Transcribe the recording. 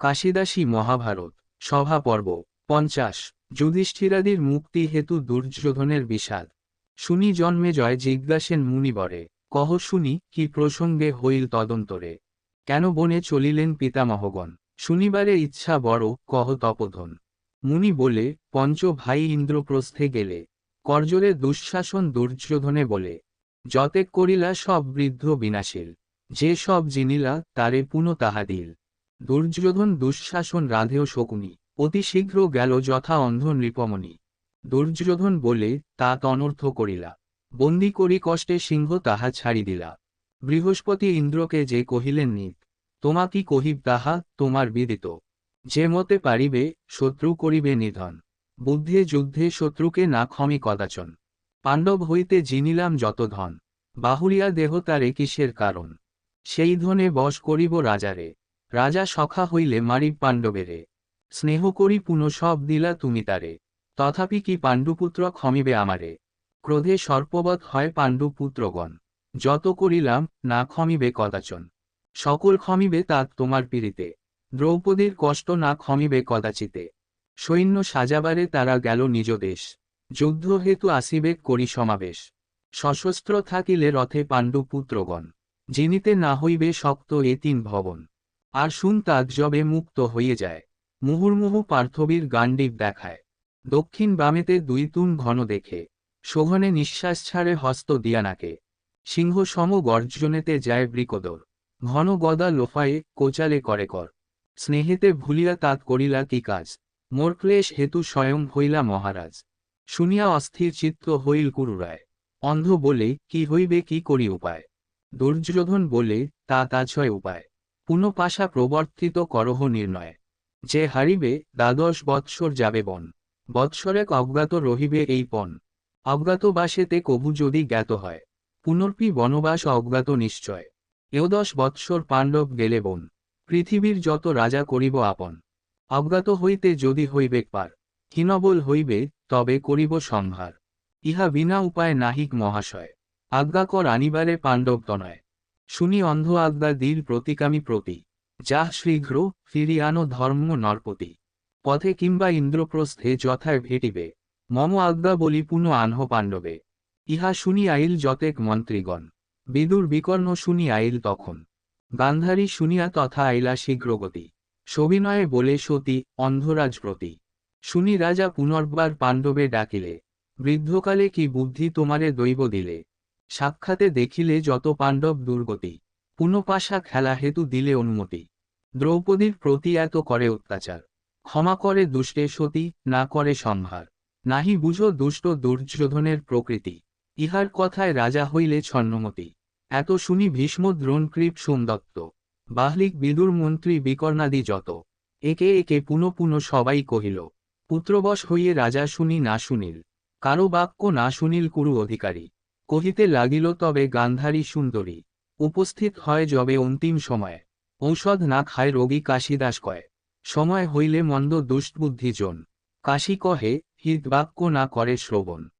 কাশিদাসী মহাভারত, সভা পর্ব, পঞ্চাশ, যুধিষ্ঠিরাদির মুক্তি হেতু দুর্যোধনের বিষাদ। শুনি জন্মে জয় জিজ্ঞাসেন মুনিবরে, কহ শুনি কি প্রসঙ্গে হইল তদন্তরে। কেন বনে চলিলেন পিতামহগণ? শুনিবারে ইচ্ছা বড়, কহ তপধন। মুনি বলে, পঞ্চ ভাই ইন্দ্রপ্রস্থে গেলে করজোরে দুঃশাসন দুর্যোধনে বলে, যতে করিলা সব বৃদ্ধ বিনাশীল, যে সব জিনিলা তারে পুনঃ তাহা দিল। দুর্যোধন দুঃশাসন রাধেও শকুনি। অতি শীঘ্র গেল যথা অন্ধ নৃপমণি। দুর্যোধন বলে, তা তনর্থ করিলা। বন্দি করি কষ্টে সিংহ তাহা ছাড়ি দিলা। বৃহস্পতি ইন্দ্রকে যে কহিলেন নিত, তোমা কি কহিব তাহা, তোমার বিদিত। যে মতে পারিবে, শত্রু করিবে নিধন। বুদ্ধে যুদ্ধে শত্রুকে না ক্ষমি কদাচন। পাণ্ডব হইতে জিনিলাম যত ধন। বাহুরিয়া দেহ তারে কিসের কারণ? সেই ধনে বশ করিব রাজারে। রাজা সখা হইলে মারিব পাণ্ডবেরে। স্নেহ করি পুনঃ সব দিলা তুমি তারে। তথাপি কি পাণ্ডুপুত্র ক্ষমিবে আমারে? ক্রোধে সর্পবৎ হয় পাণ্ডুপুত্রগণ। যত করিলাম, না ক্ষমিবে কদাচন। সকল ক্ষমিবে তা তোমার পীড়িতে। দ্রৌপদীর কষ্ট না ক্ষমিবে কদাচিতে। সৈন্য সাজাবারে তারা গেল নিজ দেশ। যুদ্ধ হেতু আসিবে করি সমাবেশ। সশস্ত্র থাকিলে রথে পাণ্ডুপুত্রগণ। জিনিতে না হইবে শক্ত এ তিন ভবন। আর শুন তাজ্জবে মুক্ত হইয়ে যায়। মুহুর্মুহু পার্থবীর গান্ডিব দেখায়। দক্ষিণ বামেতে দুই তুন ঘন দেখে। শোভনে নিঃশ্বাস ছাড়ে হস্ত দিয়ানাকে। সিংহ সম গর্জনেতে যায় বৃকদর। ঘন গদা লোফায়ে কোচালে করে কর। স্নেহেতে ভুলিয়া তাত করিলা কি কাজ? মোর ক্লেশ হেতু স্বয়ং হইলা মহারাজ। শুনিয়া অস্থির চিত্ত হইল কুরুরায়। অন্ধ বলে, কি হইবে, কি করি উপায়? দুর্যোধন বলে, তা তাছয় উপায়। পুনঃপাশা প্রবর্তিত করহ নির্ণয়। যে হারিবে, দ্বাদশ বৎসর যাবে বন। বৎসরেক অজ্ঞাত রহিবে এই পণ অজ্ঞাতবাসেতে কভু যদি জ্ঞাত হয়, পুনর্পি বনবাস অজ্ঞাত নিশ্চয়। এওদশ বৎসর পাণ্ডব গেলে বন। পৃথিবীর যত রাজা করিব আপন। অজ্ঞাত হইতে যদি হইবে পার, হীনবল হইবে, তবে করিব সংহার। ইহা বিনা উপায় নাহিক মহাশয়। আজ্ঞাকর আনিবারে পাণ্ডব তনয়। শুনি অন্ধ আজ্ঞা দীর প্রতিকামী প্রতি। যাহ শীঘ্র ফিরিয়ানো ধর্ম নরপতি। পথে কিংবা ইন্দ্রপ্রস্থে যথায় ভেটিবে। মম আজ্ঞা বলি পুনঃ আনহ পাণ্ডবে। ইহা শুনি আইল যতেক মন্ত্রীগণ। বিদুর বিকর্ণ শুনি আইল তখন। গান্ধারী শুনিয়া তথা আইলা শীঘ্রগতি। সবিনয়ে বলে সতী, অন্ধরাজ প্রতি। শুনি রাজা পুনর্বার পাণ্ডবে ডাকিলে। বৃদ্ধকালে কি বুদ্ধি তোমারে দৈব দিলে? সাক্ষাতে দেখিলে যত পাণ্ডব দুর্গতি, পুনপাশা খেলা হেতু দিলে অনুমতি। দ্রৌপদীর প্রতি এত করে অত্যাচার। ক্ষমা করে দুষ্টে সতী, না করে সংহার নাহি বুঝো দুষ্ট দুর্যোধনের প্রকৃতি। ইহার কথায় রাজা হইলে ছন্নমতি। এত শুনি ভীষ্ম দ্রোণকৃপ সোমদত্ত। বাহলিক বিদুর মন্ত্রী বিকর্ণাদি যত। একে একে পুনঃ পুনঃ সবাই কহিল, পুত্রবশ হইয়ে রাজা শুনি না শুনিল। কারও বাক্য না শুনিল কুরু অধিকারী। কহিতে লাগিল, তবে গান্ধারী সুন্দরী, উপস্থিত হয় যবে অন্তিম সময়ে। ঔষধ না খায় রোগী কাশিদাস কয়। সময় হইলে মন্দ দুষ্টবুদ্ধিজন। কাশি কহে হিত বাক্য না করে শ্রবণ।